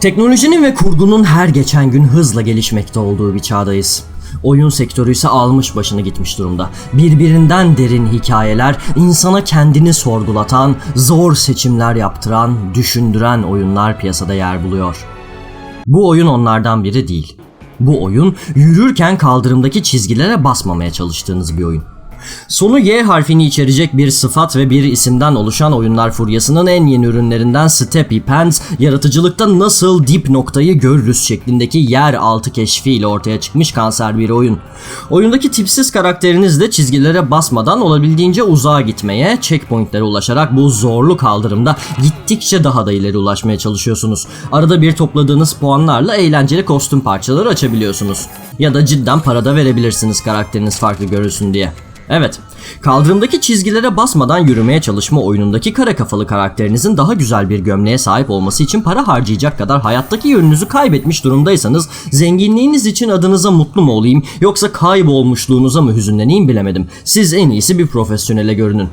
Teknolojinin ve kurgunun her geçen gün hızla gelişmekte olduğu bir çağdayız. Oyun sektörü ise almış başını gitmiş durumda. Birbirinden derin hikayeler, insana kendini sorgulatan, zor seçimler yaptıran, düşündüren oyunlar piyasada yer buluyor. Bu oyun onlardan biri değil. Bu oyun yürürken kaldırımdaki çizgilere basmamaya çalıştığınız bir oyun. Sonu Y harfini içerecek bir sıfat ve bir isimden oluşan oyunlar furyasının en yeni ürünlerinden Steppy Pants, yaratıcılıkta nasıl dip noktayı görürüz şeklindeki yer altı keşfiyle ortaya çıkmış kanser bir oyun. Oyundaki tipsiz karakteriniz de çizgilere basmadan olabildiğince uzağa gitmeye, checkpointlere ulaşarak bu zorlu kaldırımda gittikçe daha da ileri ulaşmaya çalışıyorsunuz. Arada bir topladığınız puanlarla eğlenceli kostüm parçaları açabiliyorsunuz. Ya da cidden para da verebilirsiniz karakteriniz farklı görülsün diye. Evet, kaldırımdaki çizgilere basmadan yürümeye çalışma oyunundaki kara kafalı karakterinizin daha güzel bir gömleğe sahip olması için para harcayacak kadar hayattaki yönünüzü kaybetmiş durumdaysanız zenginliğiniz için adınıza mutlu mu olayım yoksa kaybolmuşluğunuza mı hüzünleneyim bilemedim. Siz en iyisi bir profesyonele görünün.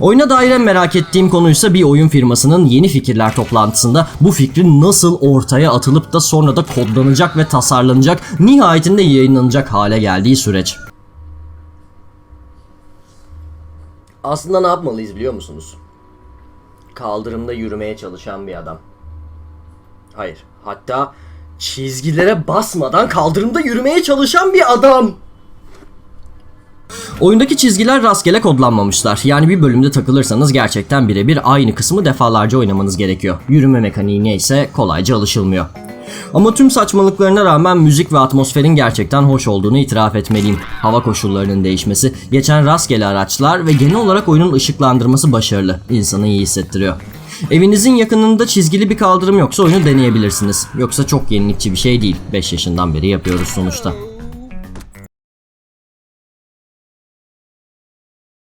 Oyuna dair en merak ettiğim konuysa bir oyun firmasının yeni fikirler toplantısında bu fikrin nasıl ortaya atılıp da sonra da kodlanacak ve tasarlanacak, nihayetinde yayınlanacak hale geldiği süreç. Aslında ne yapmalıyız biliyor musunuz? Kaldırımda yürümeye çalışan bir adam. Hayır, hatta çizgilere basmadan kaldırımda yürümeye çalışan bir adam. Oyundaki çizgiler rastgele kodlanmamışlar. Yani bir bölümde takılırsanız gerçekten birebir aynı kısmı defalarca oynamanız gerekiyor. Yürüme mekaniği neyse kolayca alışılmıyor. Ama tüm saçmalıklarına rağmen müzik ve atmosferin gerçekten hoş olduğunu itiraf etmeliyim. Hava koşullarının değişmesi, geçen rastgele araçlar ve genel olarak oyunun ışıklandırması başarılı. İnsanı iyi hissettiriyor. Evinizin yakınında çizgili bir kaldırım yoksa oyunu deneyebilirsiniz. Yoksa çok yenilikçi bir şey değil. 5 yaşından beri yapıyoruz sonuçta.